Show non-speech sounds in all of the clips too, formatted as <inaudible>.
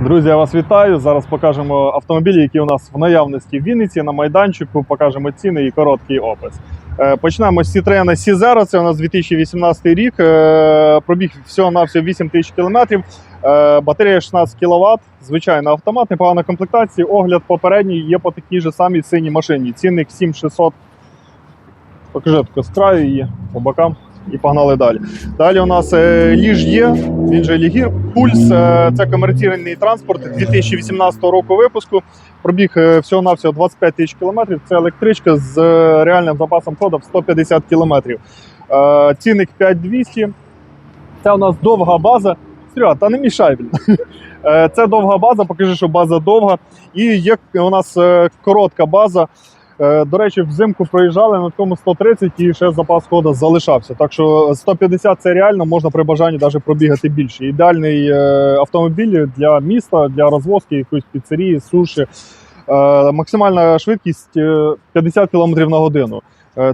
Друзі, я вас вітаю. Зараз покажемо автомобілі, які у нас в наявності в Вінниці на майданчику. Покажемо ціни і короткий опис. Е, Почнемо з Citroen C0. Це у нас 2018 рік. Е, Пробіг всього на всього 8 тисяч кілометрів. Е, Батарея 16 кВт. Звичайно, автомат, непогана комплектація. Огляд попередній є по такій же самій синій машині. Цінник 7600. Покажи тако з її по бокам. І погнали далі. Далі у нас е, Ліж є, він же Лігір. Пульс е, це комерційний транспорт 2018 року випуску. Пробіг е, всього-навсього 25 тисяч кілометрів. Це електричка з реальним запасом ходу в 150 кілометрів. Цінник 5200. Це у нас довга база. Серега, та не мішай, блін. <laughs> Це довга база, покажи, що база довга. І є у нас коротка база. Е, До речі, взимку проїжджали на такому 130 і ще запас ходу залишався. Так що 150 це реально можна при бажанні навіть пробігати більше. Ідеальний е, автомобіль для міста, для розвозки якоїсь піцерії, суші. Е, Максимальна швидкість е, 50 км на годину.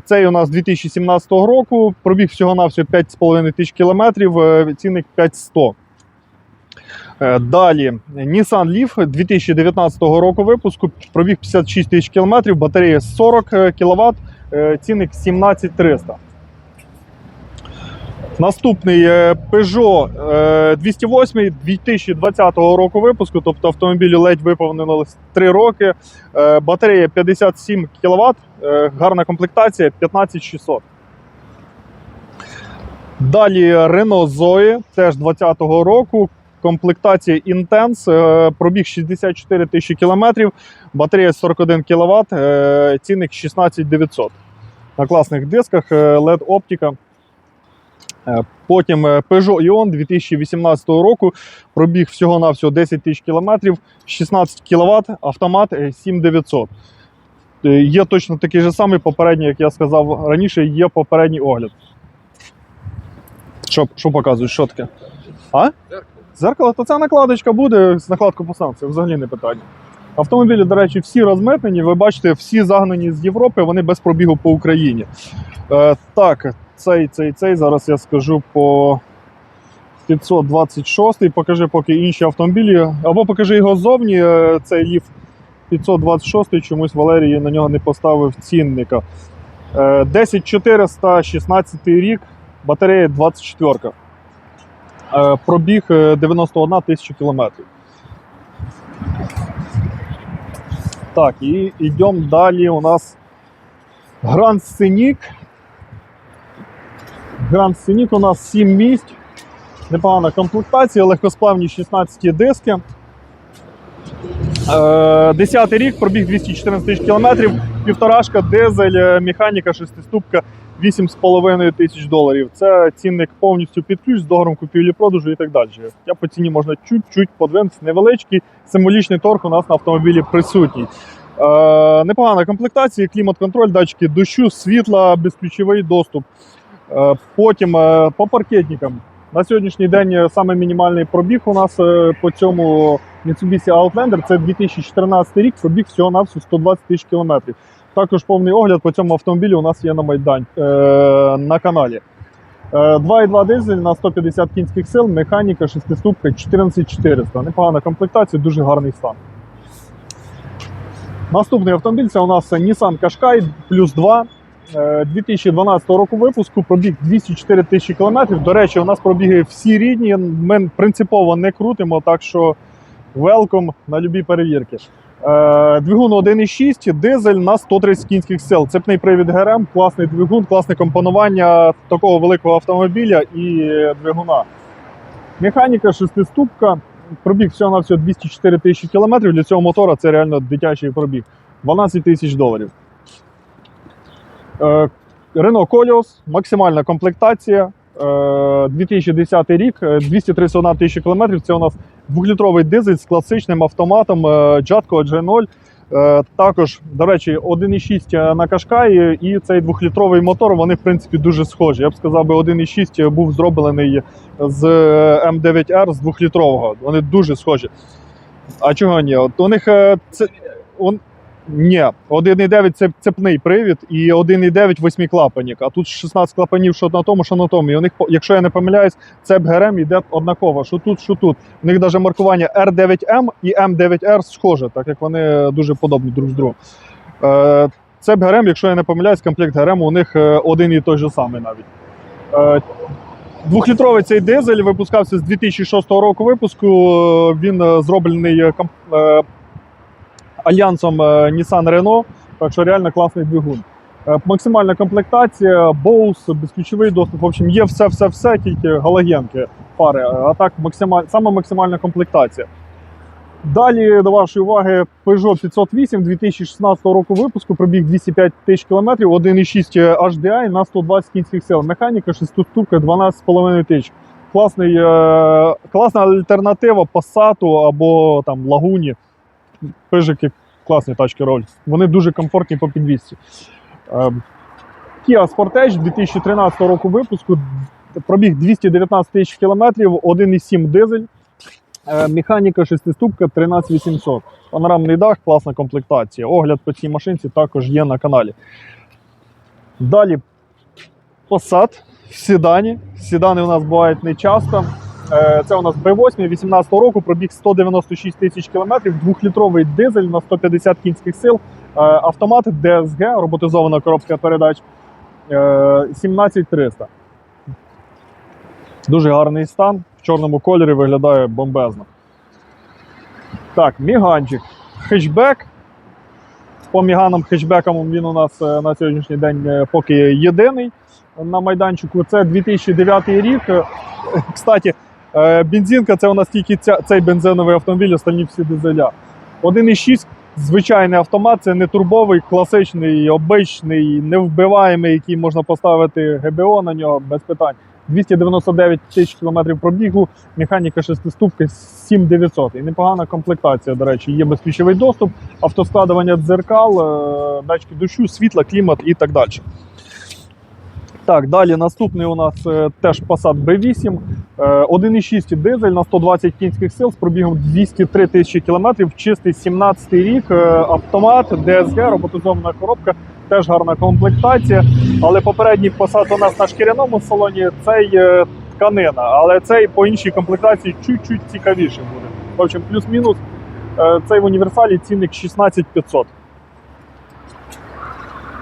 Цей у нас 2017 року. Пробіг всього-навсього 5,5 тисяч кілометрів, цінник 5100. Е, Далі Nissan Leaf 2019 року випуску, пробіг 56 тисяч кілометрів, батарея 40 кВт, цінник 17300. Наступний е, Peugeot е, 208 2020 року випуску, тобто автомобілю ледь виповнилось 3 роки. Е, Батарея 57 кВт, гарна комплектація 15600. Далі Renault Zoe, теж 2020 року. Комплектація Intense, е, пробіг 64 тисячі кілометрів, батарея 41 кВт, е, цінник 16900. На класних дисках LED оптика. Е, Потім е, Peugeot Ion 2018 року, пробіг всього-навсього 10 тисяч кілометрів, 16 кВт, автомат е, 7900. Е, Є точно такий же самий попередній, як я сказав раніше, є попередній огляд. Що, що показують? Що таке? А? Зеркало, то ця накладочка буде, з накладку поставив, це взагалі не питання. Автомобілі, до речі, всі розмитнені. Ви бачите, всі загнані з Європи, вони без пробігу по Україні. Е, так, цей, цей, цей. Зараз я скажу по 526 Покажи поки інші автомобілі. Або покажи його ззовні, е, цей ліф 526 чомусь Валерій на нього не поставив цінника. Е, 10416 рік, батарея 24. Е, Пробіг е, 91 тисяча кілометрів. Так, і йдемо далі. У нас Гранд Сценік. Гранд Сценік у нас 7 місць. Непогана комплектація, легкосплавні 16 диски. Е, 10 рік, пробіг 214 тисяч кілометрів, півторашка, дизель, е, механіка, шестиступка, 8,5 тисяч доларів. Це цінник повністю під ключ з договором купівлі-продажу і так далі. Я по ціні можна чуть-чуть подвинутися. Невеличкий символічний торг у нас на автомобілі присутній. Е, непогана комплектація, клімат-контроль, датчики дощу, світла, безключовий доступ. Е, потім е, по паркетникам. На сьогоднішній день е, саме мінімальний пробіг у нас е, по цьому Mitsubishi Outlander це 2014 рік, пробіг всього на 120 тисяч кілометрів. Також повний огляд по цьому автомобілі у нас є на майдан е, на каналі. Е, 2,2 дизель на 150 кінських сил, механіка, шестиступка 14400. Непогана комплектація, дуже гарний стан. Наступний автомобіль це у нас Nissan Qashqai плюс 2. Е, 2012 року випуску пробіг 204 тисячі кілометрів. До речі, у нас пробіги всі рідні. Ми принципово не крутимо, так що велком на любі перевірки. Е, Двигун 1,6, дизель на 130 кінських сил. Цепний привід ГРМ, класний двигун, класне компонування такого великого автомобіля і двигуна. Механіка, шестиступка. Пробіг всього на всього 204 тисячі кілометрів. Для цього мотора це реально дитячий пробіг. 12 тисяч доларів. Е, Renault Koleos, максимальна комплектація. е, 2010 рік, е, 231 тисяча кілометрів. Це у нас двохлітровий дизель з класичним автоматом джатко Jatco G0. Е, Також, до речі, 1,6 на Кашкаї і цей двохлітровий мотор, вони в принципі дуже схожі. Я б сказав, би 1,6 був зроблений з е, М9R з двохлітрового. Вони дуже схожі. А чого ні? От у них е, це. Ні, 1,9 це цепний привід і 1,9 восьмиклапанник. А тут 16 клапанів, що на тому, що на тому. І у них, якщо я не помиляюсь, цеп ГРМ йде однаково. Що тут, що тут. У них навіть маркування R9M і M9R схоже, так як вони дуже подобні друг з другом. Е, цеп ГРМ, якщо я не помиляюсь, комплект ГРМ у них е, один і той же самий навіть. Е, Двохлітровий цей дизель випускався з 2006 року випуску. Він зроблений альянсом е, Nissan Renault, так що реально класний двигун. Е, Максимальна комплектація, Bose, безключовий доступ. В общем, є все-все-все, тільки галогенки фари. Е, А так максималь... саме максимальна комплектація. Далі до вашої уваги Peugeot 508 2016 року випуску, пробіг 205 тисяч кілометрів, 1,6 HDI на 120 кінських сил. Механіка 6-ступка 12,5 тисяч. Класний, е, класна альтернатива Passat або там Лагуні. Пижики класні тачки роль. Вони дуже комфортні по підвісці. Е, Kia Sportage 2013 року випуску. Пробіг 219 тисяч кілометрів, 1,7 дизель. Е, Механіка 6 13800. Панорамний дах, класна комплектація. Огляд по цій машинці також є на каналі. Далі Passat седані. Седани у нас бувають не часто. Е, Це у нас B8 18 року, пробіг 196 тисяч кілометрів, двохлітровий дизель на 150 кінських сил, е, автомат DSG, роботизована коробка передач е, 17300. Дуже гарний стан. В чорному кольорі виглядає бомбезно. Так, міганчик. Хетчбек. По міганам хетчбекам він у нас е, на сьогоднішній день е, поки єдиний на майданчику. Це 2009 рік. Е, Кстати, е, бензинка це у нас тільки ця, цей бензиновий автомобіль, останні всі дизеля. 1,6 звичайний автомат, це не турбовий, класичний, обичний, невбиваємий, який можна поставити ГБО на нього без питань. 299 тисяч кілометрів пробігу, механіка шестиступки 7900. І непогана комплектація, до речі, є безключовий доступ, автоскладування дзеркал, е, датчики дощу, світла, клімат і так далі. Так, далі наступний у нас е, теж Passat B8, е, 1,6 дизель на 120 кінських сил з пробігом 203 тисячі кілометрів, чистий 17 рік, е, автомат, DSG, роботизована коробка, теж гарна комплектація. Але попередній Passat у нас на шкіряному салоні цей е, тканина, але цей по іншій комплектації чуть-чуть цікавіше буде. В общем, плюс-мінус е, цей в універсалі цінник 16500.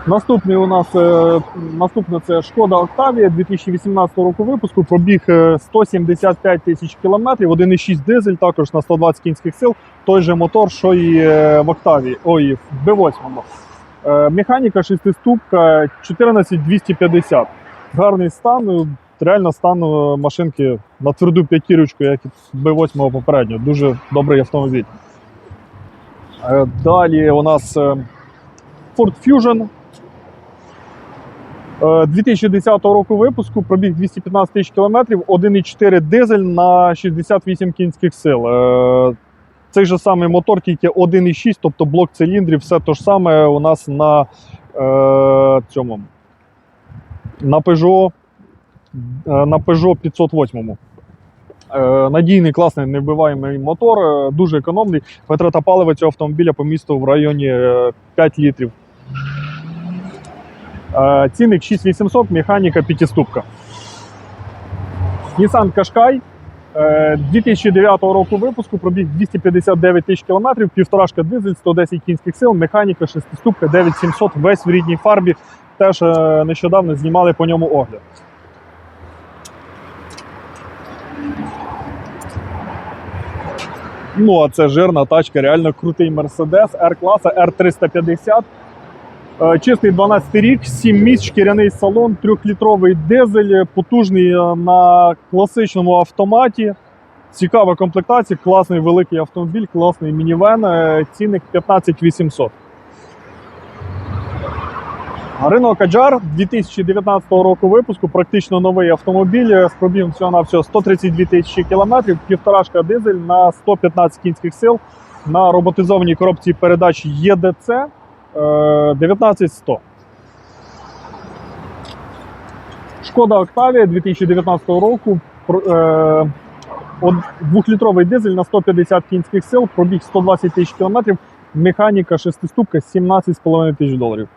Наступний у нас е, наступне це Шкода Octavia 2018 року випуску. Пробіг е, 175 тисяч кілометрів, 1,6 дизель, також на 120 кінських сил. Той же мотор, що і е, в Octavia, ой, в B8. Е, Механіка шестиступка 14250. Гарний стан. е, Реально стан е, машинки на тверду п'ятірочку, як і B8 попередньо. Дуже добрий автомобіль. Е, Далі у нас е, Ford Fusion Е, 2010 року випуску пробіг 215 тисяч кілометрів, 1,4 дизель на 68 кінських сил. Е, Цей же самий мотор, тільки 1,6, тобто блок циліндрів, все те ж саме у нас на е, цьому на Peugeot, е, на Peugeot 508. Е, Надійний, класний, невбиваємий мотор, е, дуже економний. Витрата палива цього автомобіля по місту в районі е, 5 літрів. Е, Цінник 6800, механіка п'ятиступка. Nissan Qashqai е, 2009 року випуску, пробіг 259 тисяч кілометрів, півторашка дизель, 110 кінських сил, механіка, шестиступка, 9700, весь в рідній фарбі. Теж е, нещодавно знімали по ньому огляд. Ну, а це жирна тачка, реально крутий Mercedes R-класа R350. Е, Чистий 12 рік, 7 місць, шкіряний салон, 3-літровий дизель, потужний е, на класичному автоматі. Цікава комплектація, класний великий автомобіль, класний мінівен, е, цінник 15 800. Renault 2019 року випуску, практично новий автомобіль з пробігом всього на всього 132 тисячі кілометрів, півторашка дизель на 115 кінських сил на роботизованій коробці передач ЄДЦ. Е, 19100. Шкода Octavia 2019 року. Е, Двохлітровий дизель на 150 кінських сил, пробіг 120 тисяч кілометрів, Механіка шестиступка 17,5 тисяч доларів.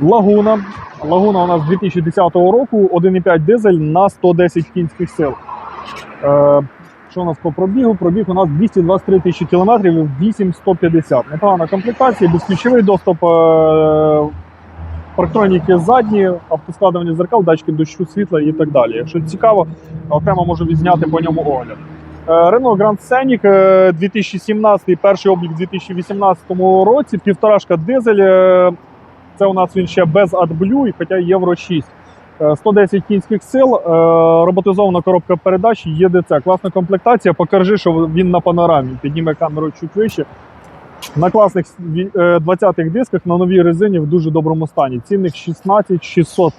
Лагуна. Лагуна у нас 2010 року, 1,5 дизель на 110 кінських сил. Е, що у нас по пробігу? Пробіг у нас 223 тисячі кілометрів, 8150. Непогана комплектація, безключовий доступ, е, парктроніки задні, автоскладування зеркал, датчики дощу світла і так далі. Якщо цікаво, окремо можу відзняти по ньому огляд. Е, Renault Grand Scenic е, 2017, перший облік у 2018 році, півторашка дизель. е, Це у нас він ще без AdBlue, хоча Євро 6. Е, 110 кінських сил, е, роботизована коробка передач, ЄДЦ. Класна комплектація. Покажи, що він на панорамі. Підніме камеру чуть вище. На класних е, 20-х дисках на новій резині в дуже доброму стані. Цінник 16 600.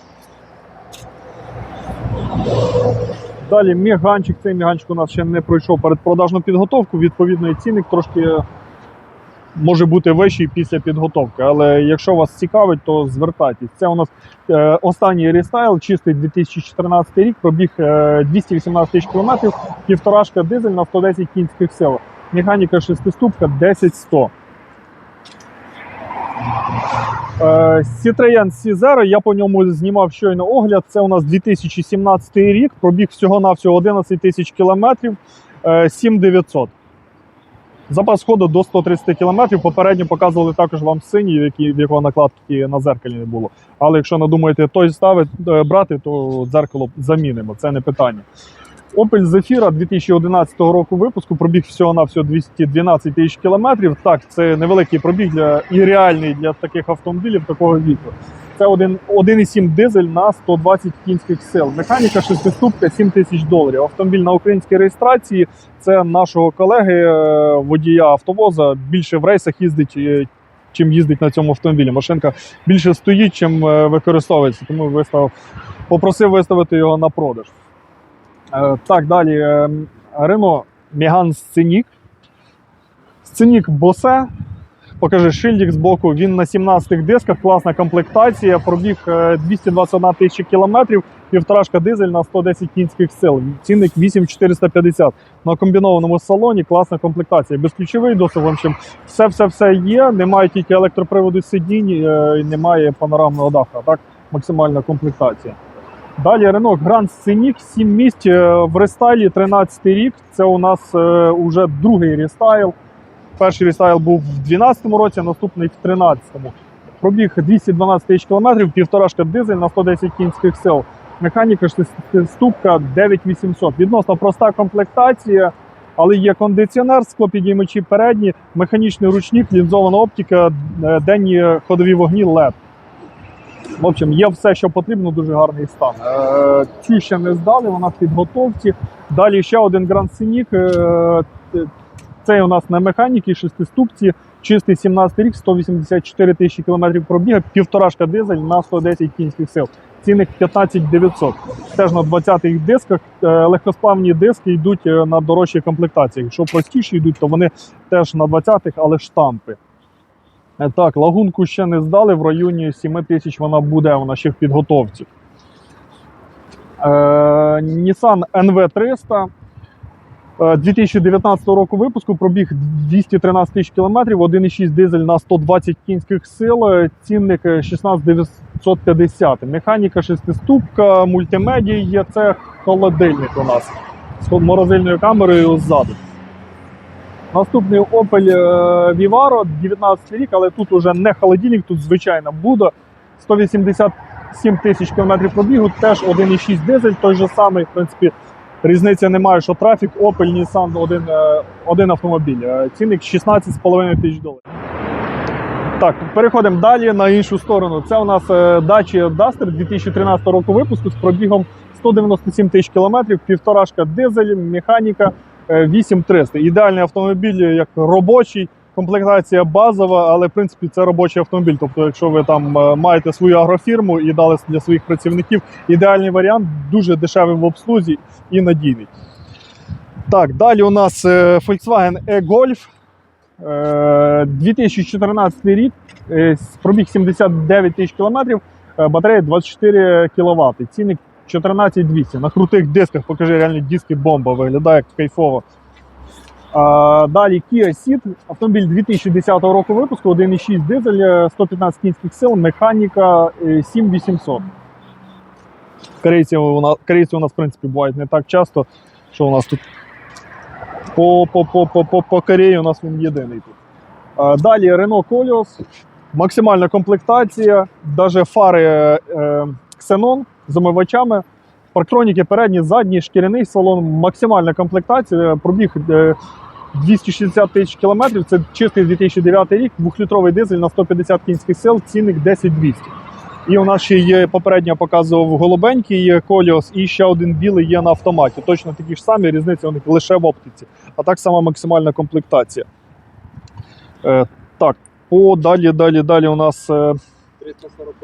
Далі міганчик. Цей міганчик у нас ще не пройшов передпродажну підготовку. Відповідно, і цінник трошки може бути вищий після підготовки. Але якщо вас цікавить, то звертайтесь. Це у нас е, останній рестайл, чистий 2014 рік, пробіг е, 218 тисяч кілометрів, півторашка дизель на 110 кінських сил. Механіка шестиступка 10100. Е, Citroen C0, я по ньому знімав щойно огляд. Це у нас 2017 рік, пробіг всього-навсього 11 тисяч кілометрів, е, 7900. Запас ходу до 130 км. Попередньо показували також вам синій, який, в якого накладки на зеркалі не було. Але якщо надумаєте той ставити, е, брати, то дзеркало замінимо, це не питання. Opel Zafira 2011 року випуску, пробіг всього на всього 212 тисяч кілометрів. Так, це невеликий пробіг для і реальний для таких автомобілів такого віку. Це один- 1,7 дизель на 120 кінських сил. Механіка шестиступка 7 тисяч доларів. Автомобіль на українській реєстрації. Це нашого колеги, е, водія автовоза. Більше в рейсах їздить, е, чим їздить на цьому автомобілі. Машинка більше стоїть, чим е, використовується. Тому виставив, попросив виставити його на продаж. Е, Так, далі. е, Renault Megane Scenic. Scenic Bose. Покажи шильдик з боку. Він на 17 дисках, класна комплектація. Пробіг е, 221 тисяча кілометрів, півторашка дизель на 110 кінських сил. Цінник 8450. На комбінованому салоні класна комплектація. Безключовий общем, все-все-все є. Немає тільки електроприводу сидінь, е, немає панорамного даху. Так, максимальна комплектація. Далі Renault Grand Scenic, 7 місць е, в рестайлі 13 рік. Це у нас е, уже другий рестайл. Перший рестайл був в 2012 році, наступний в 2013. Пробіг 212 тисяч кілометрів, півторашка дизель на 110 кінських сил. Механіка шестиступка 9800. Відносно проста комплектація, але є кондиціонер, склопідіймачі передні, механічний ручник, лінзована оптика, е, денні ходові вогні LED. В общем, є все, що потрібно, дуже гарний стан. Е, Цю ще не здали, вона в підготовці. Далі ще один Grand Scenic. е, Цей у нас на механіки, шестиступці, чистий 17 рік, 184 тисячі кілометрів пробіга, півторашка дизель на 110 кінських сил. Цінник 15 900. Теж на 20-х дисках. Е, Легкосплавні диски йдуть на дорожчій комплектації. Якщо простіші йдуть, то вони теж на 20-х, але штампи. Е, Так, лагунку ще не здали. В районі 7 тисяч вона буде, вона ще в підготовці. Е, Nissan NV300. Е, 2019 року випуску пробіг 213 тисяч кілометрів, 1,6 дизель на 120 кінських сил, е, цінник е, 16 950. Механіка шестиступка, мультимедія це холодильник у нас з морозильною камерою ззаду. Наступний Opel е, Vivaro, 19 рік, але тут уже не холодильник, тут звичайна Буда. 187 тисяч кілометрів пробігу, теж 1,6 дизель, той же самий, в принципі, різниця немає, що трафік, Opel, Nissan, один, е, один автомобіль. Е, Цінник 16,5 тисяч доларів. Так, переходимо далі на іншу сторону. Це у нас Dacia Duster 2013 року випуску з пробігом 197 тисяч кілометрів, півторашка дизель, механіка 8300. Ідеальний автомобіль як робочий, комплектація базова, але в принципі це робочий автомобіль. Тобто, якщо ви там е, маєте свою агрофірму і дали для своїх працівників ідеальний варіант, дуже дешевий в обслузі і надійний. Так, далі у нас е, Volkswagen e-Golf. Е, 2014 рік, е, пробіг 79 тисяч кілометрів, е, батарея 24 кВт, цінник 14200. На крутих дисках, покажи реальні диски бомба, виглядає кайфово. А, далі Kia Ceed, автомобіль 2010 року випуску, 1,6 дизель, е, 115 кінських сил, механіка е, 7800. Корейці у нас, корейці у нас, в принципі, бувають не так часто, що у нас тут по, по, по, по, по, по Кореї у нас він єдиний тут. А, далі Renault Koleos, максимальна комплектація, навіть фари е, е, з омивачами. Парктроніки передні, задні, шкіряний салон, максимальна комплектація, пробіг е, 260 тисяч кілометрів. Це чистий 2009 рік, двохлітровий дизель на 150 кінських сил, цінник 10200. І у нас ще є попередньо показував голубенький коліос, і ще один білий є на автоматі. Точно такі ж самі, різниця у них лише в оптиці. А так само максимальна комплектація. Е, так, по далі, далі, далі у нас е, 340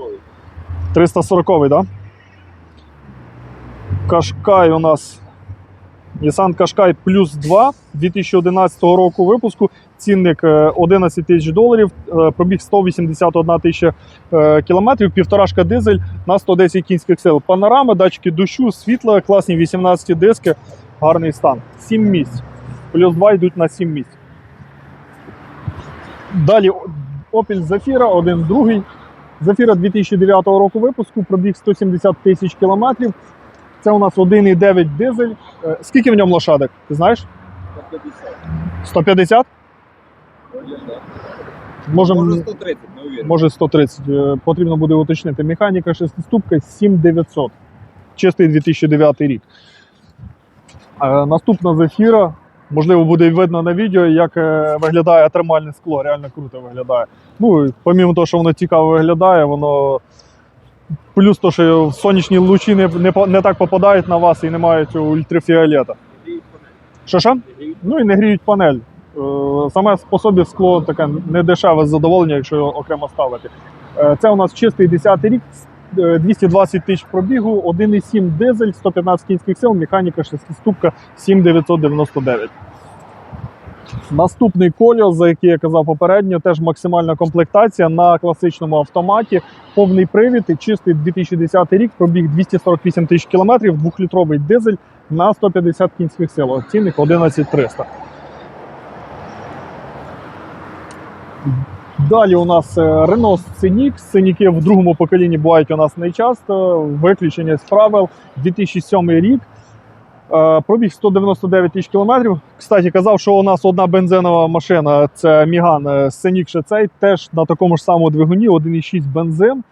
340, да? Кашкай у нас Nissan Qashqai плюс 2 2011 року випуску. Цінник е, 11 тисяч доларів, е, пробіг 181 тисяча е, кілометрів, півторашка дизель на 110 кінських сил. Панорами, датчики дощу, світла, класні 18 диски, гарний стан. 7 місць. Плюс 2 йдуть на 7 місць. Далі Opel Zafira, один другий. Zafira 2009 року випуску, пробіг 170 тисяч кілометрів. Це у нас 1,9 дизель. Е, Скільки в ньому лошадок? Ти знаєш? 150. 150? Може, Може 130, не уверен. може 130. Е, Потрібно буде уточнити. Механіка шестиступка 7900. Чистий 2009 рік. Е, Наступна Zafira. Можливо, буде видно на відео, як е, виглядає термальне скло. Реально круто виглядає. Ну, і помимо того, що воно цікаво виглядає, воно. Плюс то, що сонячні лучі не, не, не так попадають на вас і немає цього ультрафіолета. Що що? Ну і не гріють панель. Е, Саме по собі скло таке недешеве задоволення, якщо його окремо ставити. Е, Це у нас чистий 10 рік, 220 тисяч пробігу, 1,7 дизель, 115 кінських сил, механіка 6-ступка 7999. Наступний кольор, за який я казав попередньо, теж максимальна комплектація на класичному автоматі, повний привід і чистий 2010 рік, пробіг 248 тисяч кілометрів, двохлітровий дизель на 150 кінських сил. Цінник 11300. Далі у нас е, Renault Scenic. Синіки в другому поколінні бувають у нас найчасто. Виключення з правил 2007 рік. Е, Пробіг 199 тисяч кілометрів. Кстати, казав, що у нас одна бензинова машина це Міган Scenic ще цей, теж на такому ж самому двигуні, 1,6 бензин.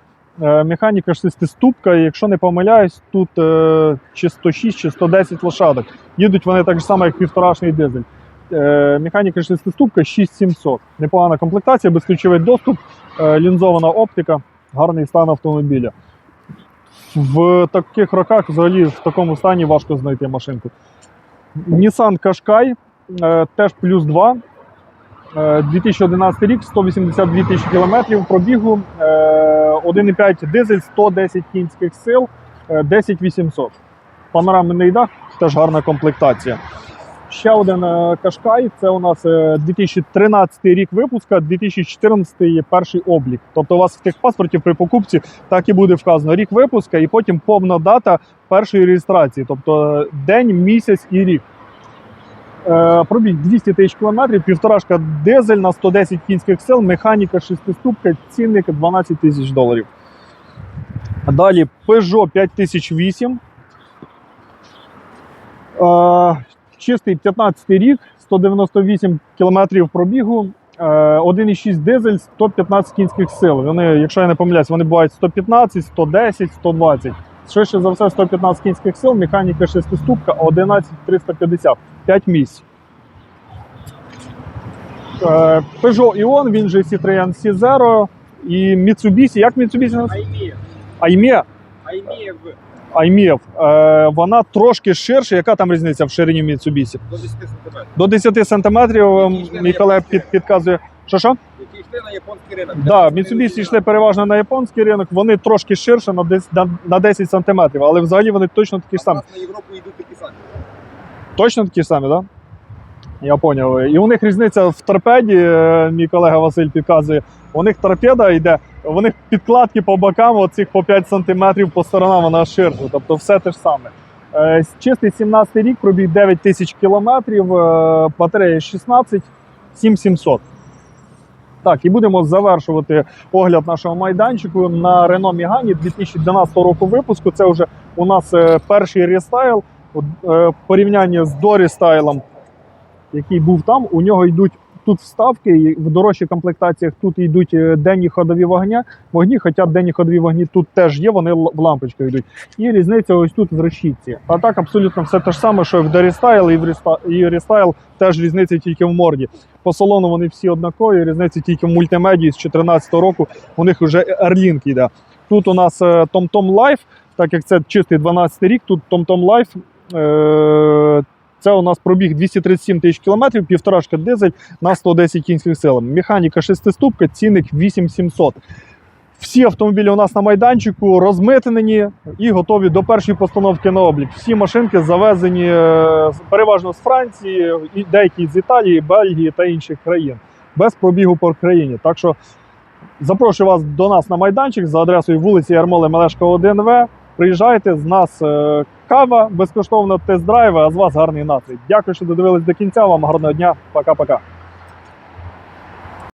Е, Механіка шестиступка, і якщо не помиляюсь, тут е, чи 106, чи 110 лошадок. Їдуть вони так само, як півторашний дизель. Е, Механіка шестиступка 6700. Непогана комплектація, безключовий доступ, е, лінзована оптика, гарний стан автомобіля. В таких роках взагалі в такому стані важко знайти машинку. Nissan Qashqai е, теж плюс 2. Е, 2011 рік, 182 тисячі кілометрів пробігу, е, 1,5 дизель, 110 кінських сил, е, 10800. Панорамний дах, теж гарна комплектація. Ще один е, Qashqai, це у нас е, 2013 рік випуска, 2014 перший облік. Тобто у вас в техпаспорті при покупці так і буде вказано рік випуска, і потім повна дата першої реєстрації, тобто е, день, місяць і рік. Е, Пробіг 200 тисяч кілометрів, півторашка дизель на 110 кінських сил, механіка шестиступка, цінник 12 тисяч доларів. Далі Peugeot 5008. Е, Чистий 15 рік, 198 кілометрів пробігу, е, 1,6 дизель, 115 кінських сил. Вони, якщо я не помиляюсь, вони бувають 115, 110, 120. Швидше за все, 115 кінських сил, механіка шестиступка, 11350, 5 місць. Е, Peugeot Ion, він же Citroen C0 і Mitsubishi. Як Mitsubishi? Аймія. Аймє. Аймія в Аймєв. Е, вона трошки ширша. Яка там різниця в ширині Mitsubishi? до 10 см. До 10 сантиметрів мій колега під, підказує. Що що? Які йшли на японський ринок. Да, Mitsubishi йшли переважно на японський ринок, вони трошки ширше на 10, на, на 10 сантиметрів, але взагалі вони точно такі ж самі. на Європу йдуть такі самі. Точно такі ж самі, так? Да? Я поняв. І у них різниця в торпеді, е, мій колега Василь підказує. У них торпеда йде, у них підкладки по бокам, оцих по 5 см по сторонам вона ширша. Тобто все те ж саме. Е, Чистий 17 рік, пробіг 9 тисяч кілометрів, е, батарея 16, 7700. Так, і будемо завершувати огляд нашого майданчику на Renault Megane 2012 року випуску. Це вже у нас е, перший рестайл. В порівнянні з дорестайлом, який був там, у нього йдуть тут вставки, в дорожчих комплектаціях тут йдуть е, денні ходові вогні, вогні, хоча денні ходові вогні тут теж є, вони в лампочках йдуть. І різниця ось тут в решітці. А так абсолютно все те ж саме, що і в дорестайл, і в реста- рестайл теж різниця тільки в морді. По салону вони всі однакові, різниця тільки в мультимедії з 2014 року. У них вже Airlink йде. Тут у нас е, TomTom Life, так як це чистий 12 рік, тут TomTom Life. Це у нас пробіг 237 тисяч кілометрів, півторашка дизель на 110 кінських сил. Механіка шестиступка, цінник 8700. Всі автомобілі у нас на майданчику розмитнені і готові до першої постановки на облік. Всі машинки завезені е, переважно з Франції, і деякі з Італії, Бельгії та інших країн, без пробігу по країні. Так що запрошую вас до нас на майданчик за адресою вулиці Ярмоли Мелешка 1В. Приїжджайте з нас е, кава, безкоштовно тест-драйви, а з вас гарний настрій. Дякую, що додивились до кінця. Вам гарного дня. Пока-пока.